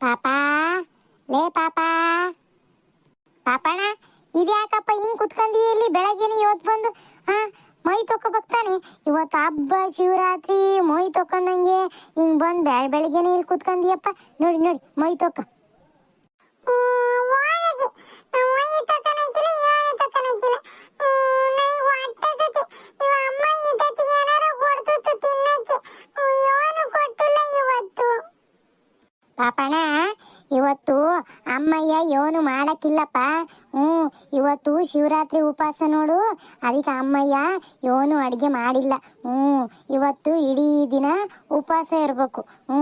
ಪಾಪ? ಲೇ ಪಾಪ? ಪಾಪಣ್ಣ, ಇದ್ಯಾಕಪ್ಪ ಹಿಂಗ್ ಕುತ್ಕೊಂಡಿ ಇಲ್ಲಿ ಬೆಳಗ್ಗೆನೆ ಇವತ್ತು ಬಂದು ಹಾ ಮೈ ತೊಕೊಬಕ್ತಾನೆ ಇವತ್ತು ಹಬ್ಬ, ಶಿವರಾತ್ರಿ, ಮೈ ತೊಕೊಂಡಂಗೆ ಹಿಂಗ್ ಬಂದ್ ಬೆಳ ಬೆಳಗ್ಗೆನೆ ಇಲ್ಲಿ ಕುತ್ಕೊಂಡಿಯಪ್ಪ ನೋಡಿ ನೋಡಿ, ಮೈ ತೊಕ್ಕ. ಮಾಡಕ್ಕಿಲ್ಲಪ್ಪ ಹ್ಞೂ ಇವತ್ತು ಶಿವರಾತ್ರಿ ಉಪವಾಸ ನೋಡು. ಅದಕ್ಕೆ ಅಮ್ಮಯ್ಯ ಏನು ಅಡುಗೆ ಮಾಡಿಲ್ಲ. ಹ್ಞೂ ಇವತ್ತು ಇಡೀ ದಿನ ಉಪವಾಸ ಇರಬೇಕು. ಹ್ಞೂ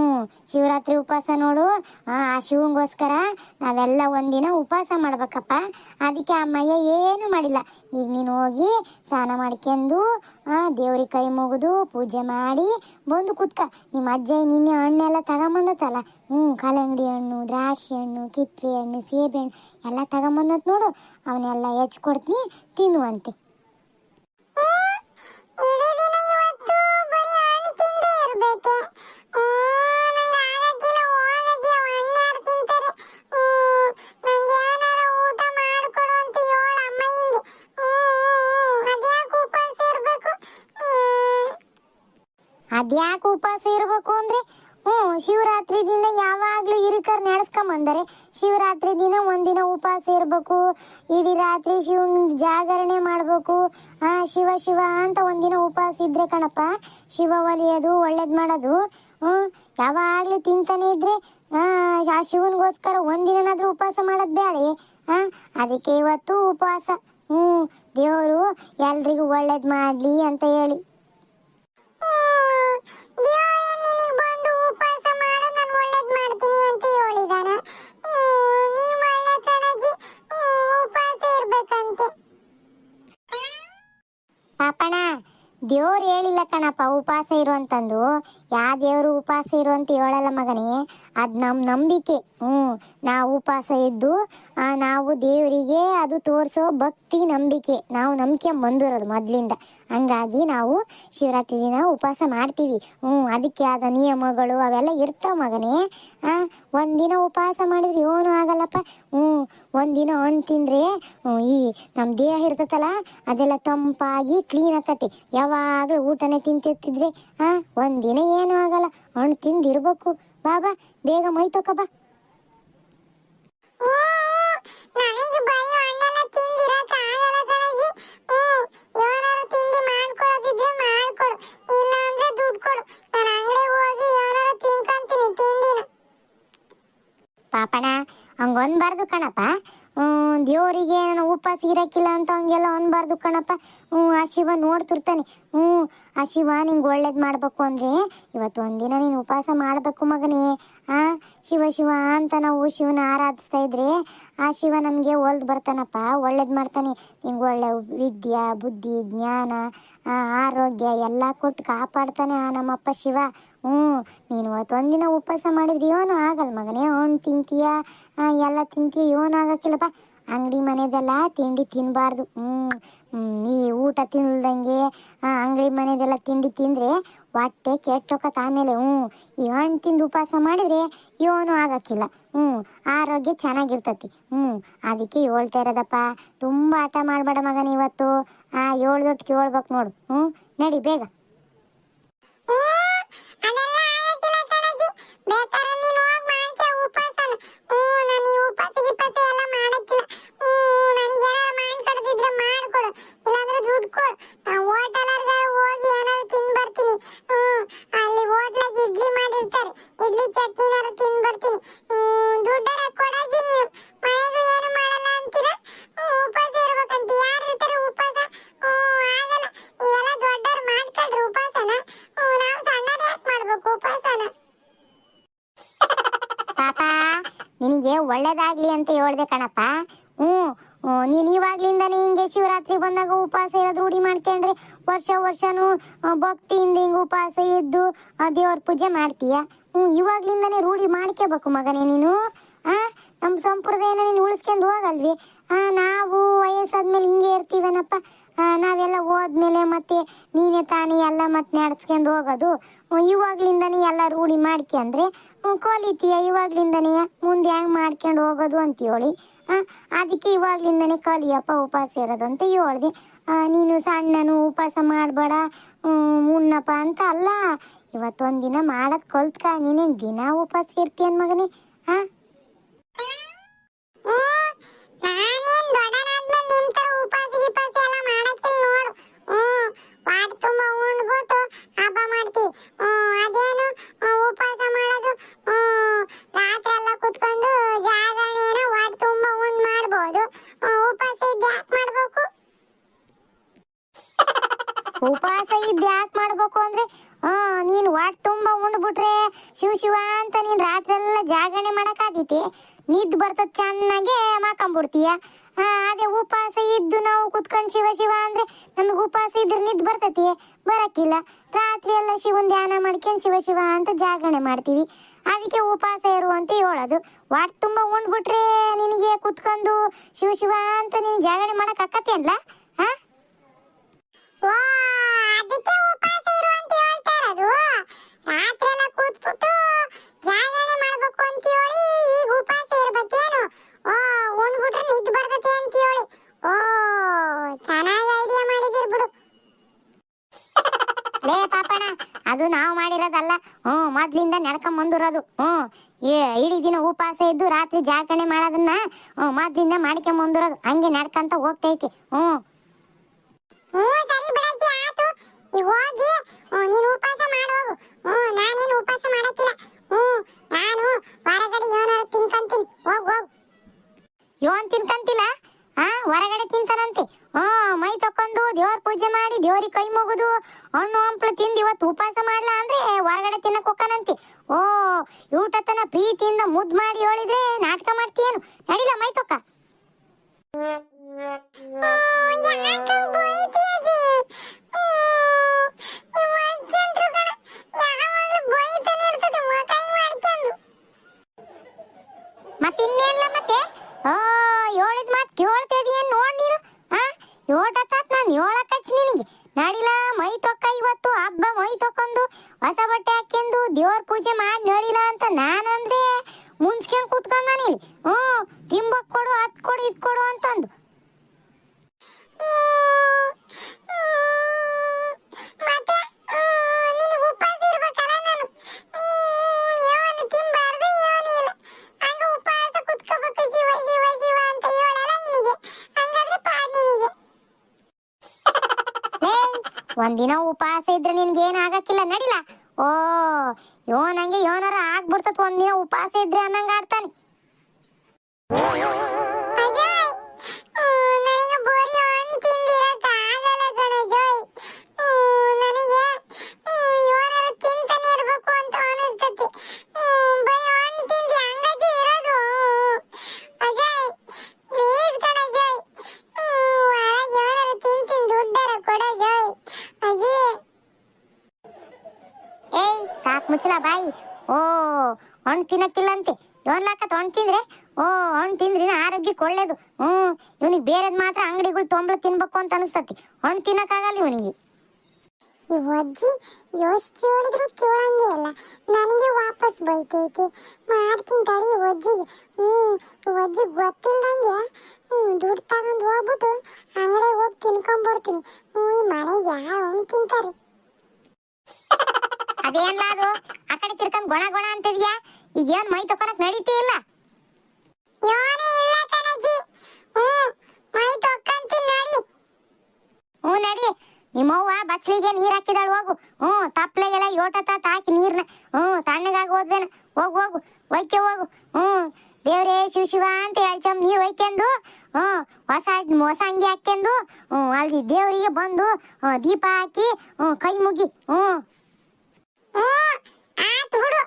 ಶಿವರಾತ್ರಿ ಉಪವಾಸ ನೋಡು. ಆ ಶಿವಂಗೋಸ್ಕರ ನಾವೆಲ್ಲ ಒಂದಿನ ಉಪವಾಸ ಮಾಡ್ಬೇಕಪ್ಪ. ಅದಕ್ಕೆ ಅಮ್ಮಯ್ಯ ಏನು ಮಾಡಿಲ್ಲ. ಈಗ ನೀನು ಹೋಗಿ ಸ್ನಾನ ಮಾಡ್ಕೊಂಡು ದೇವ್ರಿಗೆ ಕೈ ಮುಗಿದು ಪೂಜೆ ಮಾಡಿ ಬಂದು ಕುತ್ಕ. ನಿಮ್ಮ ಅಜ್ಜ ನಿನ್ನೆ ಹಣ್ಣೆಲ್ಲ ತಗೊಂಬಂದತ್ತಲ್ಲ? ಹ್ಞೂ ಕಲ್ಲಂಗಡಿ ಹಣ್ಣು, ದ್ರಾಕ್ಷಿ ಹಣ್ಣು ಕಿತ್ತಲೆ ಹಣ್ಣು, ಸೇಬೆ ಹಣ್ಣು ಎಲ್ಲ ತಗೊಂಬಂದ್ ನೋಡು. ಅವನ್ನೆಲ್ಲ ಹೆಚ್ಕೊಡ್ತೀನಿ ತಿನ್ನುವಂತೆ. ಅದ್ಯಾಕೆ ಉಪವಾಸ ಇರಬೇಕು? ಅಂದ್ರೆ ಹ್ಞೂ ಶಿವರಾತ್ರಿ ದಿನ ಯಾವಾಗಲೂ ಇರಿಕರ್ ನಡೆಸ್ಕೊಂಬಂದರೆ ಶಿವರಾತ್ರಿ ದಿನ ಒಂದಿನ ಉಪವಾಸ ಇರಬೇಕು. ಇಡೀ ರಾತ್ರಿ ಶಿವನ ಜಾಗರಣೆ ಮಾಡಬೇಕು. ಆ, ಶಿವ ಶಿವ ಅಂತ ಒಂದಿನ ಉಪವಾಸ ಇದ್ರೆ ಕಣಪ್ಪ, ಶಿವ ಒಲಿಯೋದು, ಒಳ್ಳೇದು ಮಾಡೋದು, ಹ್ಞೂ, ಯಾವಾಗಲೂ ತಿಂತಾನೆ ಇದ್ರೆ, ಆ ಶಿವನಿಗೋಸ್ಕರ ಒಂದಿನನಾದ್ರೂ ಉಪವಾಸ ಮಾಡೋದು ಬೇಡ ಆ, ಅದಕ್ಕೆ ಇವತ್ತು ಉಪವಾಸ, ಹ್ಞೂ, ದೇವರು ಎಲ್ರಿಗೂ ಒಳ್ಳೇದು ಮಾಡಲಿ ಅಂತ ಹೇಳಿ. ಪಾಪಣ್ಣ ದೇವ್ರು ಹೇಳಿಲ್ಲ ಕಣಪ್ಪ ಉಪವಾಸ ಇರು ಅಂತಂದು. ಯಾ ದೇವರು ಉಪವಾಸ ಇರು ಅಂತ ಹೇಳಲ್ಲ ಮಗನೇ, ಅದು ನಮ್ಮ ನಂಬಿಕೆ. ಹ್ಞೂ ನಾವು ಉಪವಾಸ ಇದ್ದು ನಾವು ದೇವರಿಗೆ ಅದು ತೋರಿಸೋ ಭಕ್ತಿ, ನಂಬಿಕೆ. ನಾವು ನಂಬಿಕೆ ಬಂದಿರೋದು ಮೊದಲಿಂದ. ಹಂಗಾಗಿ ನಾವು ಶಿವರಾತ್ರಿ ದಿನ ಉಪವಾಸ ಮಾಡ್ತೀವಿ. ಹ್ಞೂ ಅದಕ್ಕೆ ಆದ ನಿಯಮಗಳು ಅವೆಲ್ಲ ಇರ್ತಾವ ಮಗನೇ. ಒಂದಿನ ಉಪವಾಸ ಮಾಡಿದ್ರೆ ಏನೂ ಆಗಲ್ಲಪ್ಪ. ಹ್ಞೂ ಒಂದಿನ ಹಣ್ಣು ತಿಂದರೆ ಈ ನಮ್ಮ ದೇಹ ಇರ್ತೈತಲ್ಲ, ಅದೆಲ್ಲ ತಂಪಾಗಿ ಕ್ಲೀನ್ ಆಕತಿ ಯಾವಾಗಲೂ ಊಟನೇ ತಿಂತಿರ್ತಿದ್ರೆ, ಆ, ಒಂದಿನ ಏನೂ ಆಗಲ್ಲ. ಹಣ್ಣು ತಿಂದಿರ್ಬೇಕು. ಬಾ ಬಾ, ಬೇಗ ಮೈ ಬಾ. ಪಾಪಣ ಹಂಗ ಅನ್ಬಾರ್ದು ಕಣಪ್ಪ. ದೇವರಿಗೆ ನಾನು ಉಪವಾಸ ಇರಕ್ಕಿಲ್ಲ ಅಂತ ಹಂಗೆಲ್ಲ ಅನ್ಬಾರ್ದು ಕಣಪ್ಪ. ಹ್ಞೂ, ಆ ಶಿವ ನೋಡ್ತಿರ್ತಾನೆ. ಹ್ಞೂ, ಆ ಶಿವ ನಿಂಗೆ ಒಳ್ಳೇದು ಮಾಡಬೇಕು ಅಂದ್ರೆ ಇವತ್ತು ಒಂದಿನ ನೀನು ಉಪವಾಸ ಮಾಡಬೇಕು ಮಗನೇ. ಆ, ಶಿವ ಶಿವ ಅಂತ ನಾವು ಶಿವನ ಆರಾಧಿಸ್ತಾ ಇದ್ರೆ ಆ ಶಿವ ನಮಗೆ ಒಲ್ದು ಬರ್ತಾನಪ್ಪ. ಒಳ್ಳೇದು ಮಾಡ್ತಾನೆ. ನಿಂಗೆ ಒಳ್ಳೆ ವಿದ್ಯೆ, ಬುದ್ಧಿ, ಜ್ಞಾನ ಆರೋಗ್ಯ ಎಲ್ಲ ಕೊಟ್ಟು ಕಾಪಾಡ್ತಾನೆ ಆ ನಮ್ಮಪ್ಪ ಶಿವ. ಹ್ಞೂ, ನೀನು ಇವತ್ತು ಒಂದಿನ ಉಪವಾಸ ಮಾಡಿದ್ರೆ ಇವನು ಆಗಲ್ಲ ಮಗನೇ. ಹಣ್ಣು ತಿಂತೀಯ? ಎಲ್ಲ ತಿಂತೀಯ? ಇವನು ಆಗಕ್ಕಿಲ್ಲಪ್ಪ. ಅಂಗಡಿ ಮನೆದೆಲ್ಲ ತಿಂಡಿ ತಿನ್ನಬಾರ್ದು ಈ ಊಟ ತಿನ್ಲ್ದಂಗೆ ಅಂಗಡಿ ಮನೆದೆಲ್ಲ ತಿಂಡಿ ತಿಂದರೆ ಹೊಟ್ಟೆ ಕೆಟ್ಟೋಕತ್ ಆಮೇಲೆ ಹ್ಞೂ ಈ ತಿಂದು ಉಪವಾಸ ಮಾಡಿದರೆ ಇವನು ಆಗಕ್ಕಿಲ್ಲ. ಹ್ಞೂ ಆರೋಗ್ಯ ಚೆನ್ನಾಗಿರ್ತತಿ. ಹ್ಞೂ ಅದಕ್ಕೆ ಹೇಳ್ತಾ ಇರೋದಪ್ಪ, ತುಂಬ ಆಟ ಮಾಡಬೇಡ ಮಗನ ಇವತ್ತು. ಆ ಏಳ್ದೊಟ್ಟು ಕೇಳ್ಬೇಕು ನೋಡು. ಹ್ಞೂ ನಡಿ ಬೇಗ. ಒಳ್ಳೇದಾಗ್ಲಿ ಅಂತ ಹೇಳ್ದೆ ಕಣಪ್ಪ. ಹ್ಞೂ ನೀನು ಇವಾಗ್ಲಿಂದಾನೇ ಹಿಂಗೆ ಶಿವರಾತ್ರಿ ಬಂದಾಗ ಉಪವಾಸ ಇರೋದು ರೂಢಿ ಮಾಡ್ಕೊಂಡ್ರೆ ವರ್ಷ ವರ್ಷನೂ ಭಕ್ತಿಯಿಂದ ಹಿಂಗೆ ಉಪವಾಸ ಇದ್ದು ದೇವ್ರ ಪೂಜೆ ಮಾಡ್ತೀಯ? ಹ್ಞೂ, ಇವಾಗ್ಲಿಂದಾನೇ ರೂಢಿ ಮಾಡ್ಕೋಬೇಕು ಮಗನೇ ನೀನು. ಆ ನಮ್ಮ ಸಂಪ್ರದಾಯನ ನೀನು ಉಳಿಸ್ಕೊಂಡು ಹೋಗಲ್ವಿ? ನಾವು ವಯಸ್ಸಾದ್ಮೇಲೆ ಹಿಂಗೆ ಇರ್ತೀವೇನಪ್ಪ? ನಾವೆಲ್ಲ ಹೋದ್ಮೇಲೆ ಮತ್ತೆ ನೀನೇ ತಾನೇ ಎಲ್ಲ ಮತ್ತೆ ನಡ್ಸ್ಕೊಂಡು ಹೋಗೋದು. ಇವಾಗ್ಲಿಂದನೇ ಎಲ್ಲ ರೂಢಿ ಮಾಡ್ಕೊಂಡ್ರೆ ಕಲಿತೀಯ, ಇವಾಗ್ಲಿಂದನೇ ಮುಂದೆ ಹೆಂಗ್ ಮಾಡ್ಕೊಂಡು ಹೋಗೋದು ಅಂತ ಹೇಳಿ. ಅದಕ್ಕೆ ಇವಾಗ್ಲಿಂದನೇ ಕಲಿಯಪ್ಪ, ಉಪವಾಸ ಇರೋದು ಅಂತ ಹೇಳ್ದೆ. ನೀನು ಸಣ್ಣನು, ಉಪವಾಸ ಮಾಡಬೇಡ ಉಣ್ಣಪ್ಪ ಅಂತ ಅಲ್ಲ. ಇವತ್ತೊಂದಿನ ಮಾಡೋದು ಕಲ್ತ್ಕ ನೀನೇನ್ ದಿನ ಉಪವಾಸ ಇರ್ತೀಯನ್ ಮಗನೇ? ಹಾ ನಾವು ಕುತ್ಕೊಂಡ್ ಶಿವ ಶಿವ ಅಂದ್ರೆ ನಮಗೆ ಉಪವಾಸ ಇದ್ರೆ ನಿದ್ ಬರ್ತತಿ ಬರಕ್ಕಿಲ್ಲ ರಾತ್ರಿ ಎಲ್ಲ ಶಿವನ್ ಧ್ಯಾನ ಮಾಡ್ಕೊಂಡ್ ಶಿವ ಶಿವ ಅಂತ ಜಾಗರಣೆ ಮಾಡ್ತೀವಿ. ಅದಕ್ಕೆ ಉಪವಾಸ ಇರು ಅಂತ ಹೇಳೋದು. ವಾಟ್ ತುಂಬಾ ಉಂಡ್ಬಿಟ್ರೆ ನಿನಗೆ ಕುತ್ಕೊಂಡು ಶಿವ ಶಿವ ಅಂತ ನೀನ್ ಜಾಗರಣೆ ಮಾಡಕ್ ಅಕ್ಕತಿ ಅಲ್ಲ ಅದಕ್ಕೆ ಅಂತ ರಾತ್ರಿ ಎಲ್ಲ ಕೂತ್ಬಿಟ್ಟು ಜಾಗರಣೆ ಮಾಡ್ಬೇಕು ಅಂತ ಈಗ ಉಪವಾಸ ಇರ್ಬೇಕೇನು ಓ ಉಂಡ್ಬಿಟ್ರೆ ನಿದ್ದು ಬರ್ತೈತೆ ಅಂತ ಹೇಳಿ ಓ ಚೆನ್ನಾಗಿ ಐಡಿಯಾ ಮಾಡಿದಿರ್ ಬಿಡು ಲೇ ಪಾಪಣ ಅದು ನಾವು ಮಾಡಿರೋದಲ್ಲ. ಹ್ಞೂ, ಮೊದ್ಲಿಂದ ನಡ್ಕೊಂಡ್ ಬಂದಿರೋದು. ಹ್ಞೂ ಇಡೀ ದಿನ ಉಪವಾಸ ಇದ್ದು ರಾತ್ರಿ ಜಾಗರಣೆ ಮಾಡೋದನ್ನ, ಹ್ಞೂ, ಮೊದ್ಲಿಂದ ಮಾಡ್ಕೊಂಡ್ ಬಂದಿರೋದು. ಹಂಗೆ ನಡ್ಕಂತ ಹೋಗ್ತೈತಿ. ಹ್ಞೂ ಕೂತ್ಕೊಂಡ ನೀನು ಹ್ಞೂ, ತಿಂಬಕ್ ಕೊಡು, ಅದ್ ಕೊಡು, ಇದ್ ಕೊಡು ಅಂತಂದು. ಒಂದಿನ ಉಪವಾಸ ಇದ್ರೆ ನಿನ್ಗೆ ಏನ್ ಆಗಕ್ಕಿಲ್ಲ, ನಡಿಲ? ಓ ಯೋ ನಂಗೆ ಯೋನಾರ ಆಗ್ಬಿಡ್ತತ್ ಒಂದಿನ ಉಪವಾಸ ಇದ್ರೆ ಅನ್ನಂಗ ಆಡ್ತಾನೆ ಅಜಯ್ ಹ್ಮ್, ನನಗೆ ಬರೀ ಹಣ್ಣು ತಿಂದಿರಕ್ಕ ಆಗಲ್ಲ ಕಣ ಅಜಯ್ ಹ್ಮ್, ನನಗೆ ಹ್ಮ್, ಏನಾರ ತಿಂತಾನೆ ಇರ್ಬೇಕು ಅಂತ ಅನಿಸ್ತತಿ ಹ್ಮ್, ಬರೀ ಹಣ್ಣು ತಿಂದು ಹಂಗಜಿ ಇರೋದು ಅಜಯ್ ಪ್ಲೀಸ್ ಕಣ ಅಜಯ್ ಹ್ಮ್, ಒಳಗೆ ಏನಾರ ತಿಂದು ತಿಂದು ದುಡ್ಡಾರ ಕೊಡ ಅಜಯ್ ಅಜಯ್ ಏಯ್ ಸಾಕ್ ಮುಚ್ಚಲ ಬಾಯಿ? ಓ, ಹಣ್ಣು ತಿನ್ನಕ್ಕಿಲ್ಲಂತೆ. ಇವನ್ ಲಾಕತ್ ಹಣ್ಣು ತಿಂದ್ರೆ? ಓ, ಹಣ್ಣು ತಿಂದ್ರಿನ ಆರೋಗ್ಯಕ್ಕೆ ಒಳ್ಳೇದು. ಹ್ಮ್, ಇವನಿಗೆ ಬೇರೆದ್ ಮಾತ್ರ ಅಂಗಡಿಗಳು ತೊಂಬಳು ತಿನ್ಬೇಕು ಅಂತ ಅನಿಸ್ತತಿ. ಹಣ್ಣು ತಿನ್ನಕ್ಕಾಗಲ್ಲ ಇವನಿಗೆ. ಈ ಅಜ್ಜಿ ಎಷ್ಟು ಹೇಳಿದ್ರು ಕೇಳಂಗೆ ಇಲ್ಲ. ನನಗೆ ವಾಪಸ್ ಬೈತೈತಿ. ಮಾಡ್ತೀನಿ ತಡಿ ಅಜ್ಜಿಗೆ. ಹ್ಞೂ ಒಜ್ಜಿ ಅಜ್ಜಿ ಗೊತ್ತಿಲ್ದಂಗೆ ಹ್ಞೂ ದುಡ್ಡು ತಗೊಂಡು ಹೋಗ್ಬಿಟ್ಟು ಅಂಗಡಿಗೆ ಹೋಗಿ ತಿನ್ಕೊಂಡ್ಬಿಡ್ತೀನಿ ಹ್ಞೂ ಈ ಮನೆಗೆ ಯಾರು ತಿಂತಾರೆ? ಅದೇನ್ಲ ಅದು ಆ ಕಡೆ ತಿರ್ಕೊಂಡ್ ಗೊಣ ಗೊಣ ಅಂತಿದ್ಯಾ? ಈಗ ಏನ್ ಮೈ ತಕೊಳಕ್ ನಡೀತಿ ಇಲ್ಲ. ಹ್ಞೂ ನೋಡಿ. ನಿಮ್ಮವ್ವ ಬಚ್ಚಲಿಗೆ ನೀರ್ ಹಾಕಿದಾಳು ಹೋಗು. ಹ್ಞೂ ತಪ್ಲೆಗೆಲ್ಲ ಯೋಟ ತಾತ ಹಾಕಿ ನೀರ್ನ. ಹ್ಞೂ ತಣ್ಣಗಾಗಿ ಹೋದ್ವೇನ? ಹೋಗು ಹೋಗು. ಒಯ್ಕೆ ಹೋಗು. ಹ್ಞೂ ದೇವ್ರೇ ಶಿವ ಶಿವ ಅಂತ ಎರಡು ಚಮ್ ನೀರು ಒಯ್ಕೆಂದು ಹ್ಞೂ ಹೊಸ ಹೊಸ ಅಂಗಿ ಹಾಕ್ಕೊಂಡು ಹ್ಞೂ ಅಲ್ಲಿ ದೇವರಿಗೆ ಬಂದು ದೀಪ ಹಾಕಿ ಹ್ಞೂ ಕೈ ಮುಗಿ. ಹ್ಞೂ. ಆತು ಬಿಡು.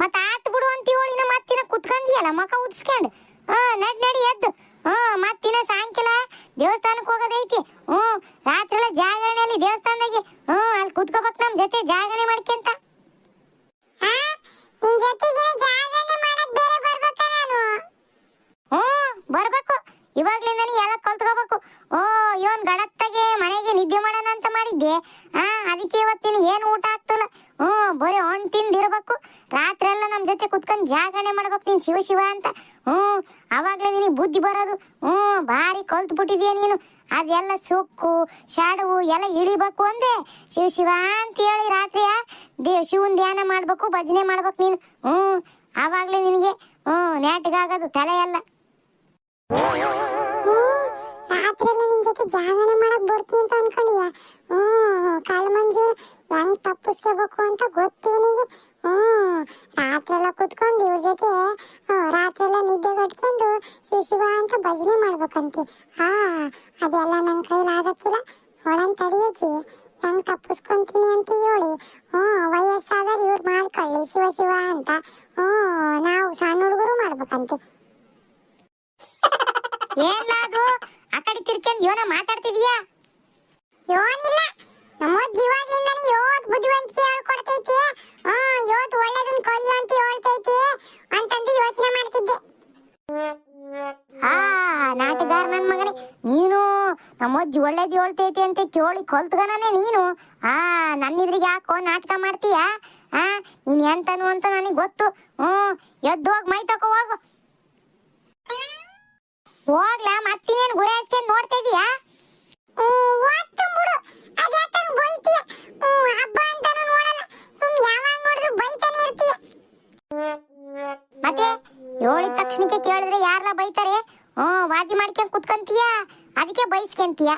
ಮತ್ತ ಆತ್ ಬಿಡು ಅಂತ ಹೇಳಿನ ಮತ್ತಿನ ಕುತ್ಕೊಂಡಿಯಲ್ಲ ಮಕ ಉದ್ಸ್ಕೊಂಡು ಹಾ ನಡ್ ನಡಿ ಎದ್ದು. ಹ್ಮ್ ಮತ್ತಿನ ಸಾಯಂಕಾಲ ದೇವಸ್ಥಾನಕ್ಕೆ ಹೋಗೋದೈತಿ. ಹ್ಮ್ ರಾತ್ರಿ ಎಲ್ಲ ಜಾಗರಣೆಯಲ್ಲಿ ದೇವಸ್ಥಾನದಾಗೆ. ಹ್ಮ್ ಅಲ್ಲಿ ಕುತ್ಕೋಬೇಕು ನಮ್ಮ ಜೊತೆ ಜಾಗರಣೆ ಮಾಡ್ಕೊಂತ ನಿನ್ ಜೊತೆಗೆ ಜಾಗರಣೆ ಮಾಡಕ್ ಬೇರೆ ಬರ್ಬೇಕಾ ನಾನು? ಇವಾಗ್ಲಿಂದನೇ ಎಲ್ಲ ಕಲ್ತ್ಕೋಬೇಕು. ಓ, ಇವನ್ ಗಡತ್ತಾಗೆ ಮನೆಗೆ ನಿದ್ದೆ ಮಾಡೋಣ ಅಂತ ಮಾಡಿದ್ದೆ ಆ, ಅದಕ್ಕೆ ಇವತ್ತಿನ ಏನು ಊಟ ಆಗ್ತಿಲ್ಲ? ಹ್ಞೂ, ಬರೀ ಹಣ್ಣು ತಿಂದಿರ್ಬೇಕು. ರಾತ್ರಿ ಎಲ್ಲ ನಮ್ಮ ಜೊತೆ ಕುತ್ಕೊಂಡು ಜಾಗರಣೆ ಮಾಡ್ಬೇಕು ನೀನು ಶಿವ ಶಿವ ಅಂತ. ಹ್ಞೂ, ಅವಾಗಲೇ ನಿನಗೆ ಬುದ್ಧಿ ಬರೋದು. ಹ್ಞೂ, ಭಾರಿ ಕಲ್ತು ಬಿಟ್ಟಿದೀಯ ನೀನು. ಅದೆಲ್ಲ ಸೊಕ್ಕು, ಶಾಡವು ಎಲ್ಲ ಇಳಿಬೇಕು ಅಂದೆ. ಶಿವ ಶಿವ ಅಂತ ಹೇಳಿ ರಾತ್ರಿಯ ದೇ, ಶಿವನ ಧ್ಯಾನ ಮಾಡಬೇಕು, ಭಜನೆ ಮಾಡ್ಬೇಕು ನೀನು. ಹ್ಞೂ, ಅವಾಗಲೇ ನಿನಗೆ, ಹ್ಞೂ ನ್ಯಾಟಿಗಾಗೋದು ತಲೆ ಎಲ್ಲ. ಹ್ಮ್ ರಾತ್ರಿ ಎಲ್ಲ ನಿನ್ ಜೊತೆ ಜಾಗರಣೆ ಮಾಡಕ್ ಬರ್ತೀನಿ ಅಂತ ಅನ್ಕೊಂಡಿಯ? ಹ್ಮ್ ಮಂಜು ಹೆಂಗ್ ತಪ್ಪಿಸ್ಕೋಬೇಕು ಅಂತ ಗೊತ್ತಿವನಿಗೆ ಹ್ಮ್, ರಾತ್ರೆಲ್ಲ ಕುತ್ಕೊಂಡು ಇವ್ರ ಜೊತೆ ರಾತ್ರೆಲ್ಲ ನಿದ್ದೆ ಕಟ್ಕೊಂಡು ಶಿವ ಶಿವ ಅಂತ ಭಜನೆ ಮಾಡ್ಬೇಕಂತೆ. ಆ ಅದೆಲ್ಲ ನನ್ನ ಕೈಲಿ ಆಗಕ್ಕಿಲ್ಲ. ಒಳನ್ ತಡಿಯಜ್ಜಿ ಹೆಂಗ್ ತಪ್ಪಿಸ್ಕೊಂತೀನಿ ಅಂತ ಹೇಳಿ. ಹ್ಮ್ ವಯಸ್ಸಾದ್ರೆ ಇವ್ರು ಮಾಡ್ಕೊಳ್ಳಿ ಶಿವ ಶಿವ ಅಂತ. ಹ್ಮ್, ನಾವು ಸಣ್ಣ ಹುಡುಗರು ಮಾಡ್ಬೇಕಂತೆ. ಏನ್ಲ ಅದು ಆ ಕಡೆ ತಿರ್ಕೊಂಡು ಯೋನ ಮಾತಾಡ್ತಿದೀಯಾ? ಯೋನಿಲ್ಲ. ನಮ್ಮ ಜೀವಾಗ್ಲಿಂದನೇ ಯೋಟ್ ಬುದ್ಧಿವಂತಿಕೆ ಹೇಳ್ಕೊಡ್ತೈತಿ. ಹಾ ಯೋಟ್ ಒಳ್ಳೇದನ್ನ ಕಲಿಯು ಅಂತ ಹೇಳ್ತೈತಿ ಅಂತಂದು ಯೋಚನೆ ಮಾಡ್ತಿದ್ದೆ. ಆ ನಾಟಗಾರ ನನ್ ಮಗನೇ. ನೀನು ನಮ್ಮಜ್ಜಿ ಒಳ್ಳೇದು ಹೇಳ್ತೈತಿ ಅಂತ ಕೇಳಿ ಕೊಲ್ತ್ಗನೇ ನೀನು. ಆ ನನ್ನಿದ್ರಿಗೆ ಯಾಕೋ ನಾಟಕ ಮಾಡ್ತೀಯಾ? ಆ ನೀನ್ ಎಂತನು ಅಂತ ನನಗೆ ಗೊತ್ತು. ಹ್ಮ್ ಎದ್ದು ಹೋಗಿ ಮೈ ತಕೋ ಹೋಗು. ಹೋಗ್ಲಾ ಮತ್ತಿನೇನ್ ಗುರಿ ಹಚ್ಕೊಂಡ್ ನೋಡ್ತಾ ಇದೀಯಾ? ಮತ್ತೆ ಹೇಳಿದ ತಕ್ಷಣಕ್ಕೆ ಕೇಳಿದ್ರೆ ಯಾರಲ್ಲ ಬೈತಾರೆ? ಹ್ಮ್, ವಾದಿ ಮಾಡ್ಕೊಂಡ್ ಕುತ್ಕಂತೀಯ? ಅದಕ್ಕೆ ಬೈಸ್ಕೊಂತೀಯ?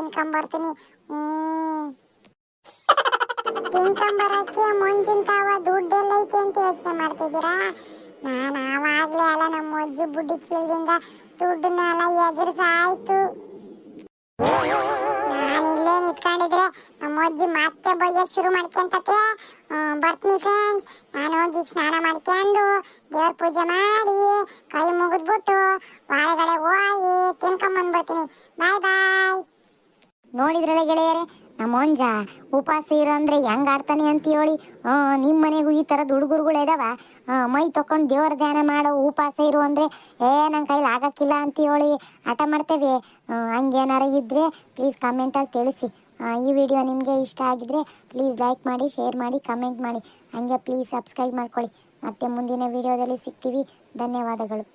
ತಿನ್ಕೊಂಬರ್ತೀನಿ. ಹ್ಮ್. ತಿನ್ಕೊಂಬರಕ್ಕೆ ಮುಂಚಿನ ತಾವ ದುಡ್ಡೆಲ್ಲ ಐತೆ ಅಂತ ಯೋಚನೆ ಮಾಡ್ತಿದ್ದೀರಾ? ನಾನು ಆವಾಗ್ಲೇ ಅಲ್ಲ ನಮ್ಮ ಅಜ್ಜಿ ಬುಡ್ಡಿ ಚೀಲದಿಂದ ದುಡ್ಡನ್ನೆಲ್ಲ ಎದುರಿಸಾಯ್ತು ನಾನು ಇಲ್ಲೇ ನಿಂತ್ಕೊಂಡಿದ್ರೆ ನಮ್ಮ ಅಜ್ಜಿ ಮತ್ತೆ ಬೈಯಕ್ ಶುರು ಮಾಡ್ಕೊಂತತೆ ಬರ್ತೀನಿ ಫ್ರೆಂಡ್ಸ್ ನಾನು ಹೋಗಿ ಸ್ನಾನ ಮಾಡ್ಕೊಂಡು ದೇವ್ರ ಪೂಜೆ ಮಾಡಿ ಕೈ ಮುಗಿದ್ಬಿಟ್ಟು ಹೊರಗಡೆ ಹೋಗಿ ತಿನ್ಕೊಂಬಂದ್ಬಿಡ್ತೀನಿ. ಬಾಯ್ ಬಾಯ್ ನೋಡಿದ್ರಲ್ಲ ಗೆಳೆಯರೇ, ನಮ್ಮ ಒಂಜ ಉಪವಾಸ ಇರೋ ಅಂದ್ರೆ ಹೆಂಗ್ ಆಡ್ತಾನೆ ಅಂತ ಹೇಳಿ. ನಿಮ್ಮ ನಿಮ್ ಮನೆಗೂ ಈ ಥರದ ಹುಡುಗರುಗಳು ಇದಾವ ಮೈ ತಕೊಂಡು ದೇವರ ಧ್ಯಾನ ಮಾಡೋ ಉಪವಾಸ ಇರು ಅಂದ್ರೆ, ಏ ನನ್ನ ಕೈಲಿ ಆಗಕ್ಕಿಲ್ಲ ಅಂತ ಹೇಳಿ ಹಠ ಮಾಡ್ತೇವೆ. ಹಂಗೇನಾರ ಇದ್ರೆ ಪ್ಲೀಸ್ ಕಮೆಂಟಲ್ಲಿ ತಿಳಿಸಿ. ಈ ವಿಡಿಯೋ ನಿಮಗೆ ಇಷ್ಟ ಆಗಿದ್ರೆ ಪ್ಲೀಸ್ ಲೈಕ್ ಮಾಡಿ ಶೇರ್ ಮಾಡಿ ಕಮೆಂಟ್ ಮಾಡಿ. ಹಂಗೆ ಪ್ಲೀಸ್ ಸಬ್ಸ್ಕ್ರೈಬ್ ಮಾಡ್ಕೊಳ್ಳಿ. ಮತ್ತೆ ಮುಂದಿನ ವಿಡಿಯೋದಲ್ಲಿ ಸಿಗ್ತೀವಿ. ಧನ್ಯವಾದಗಳು.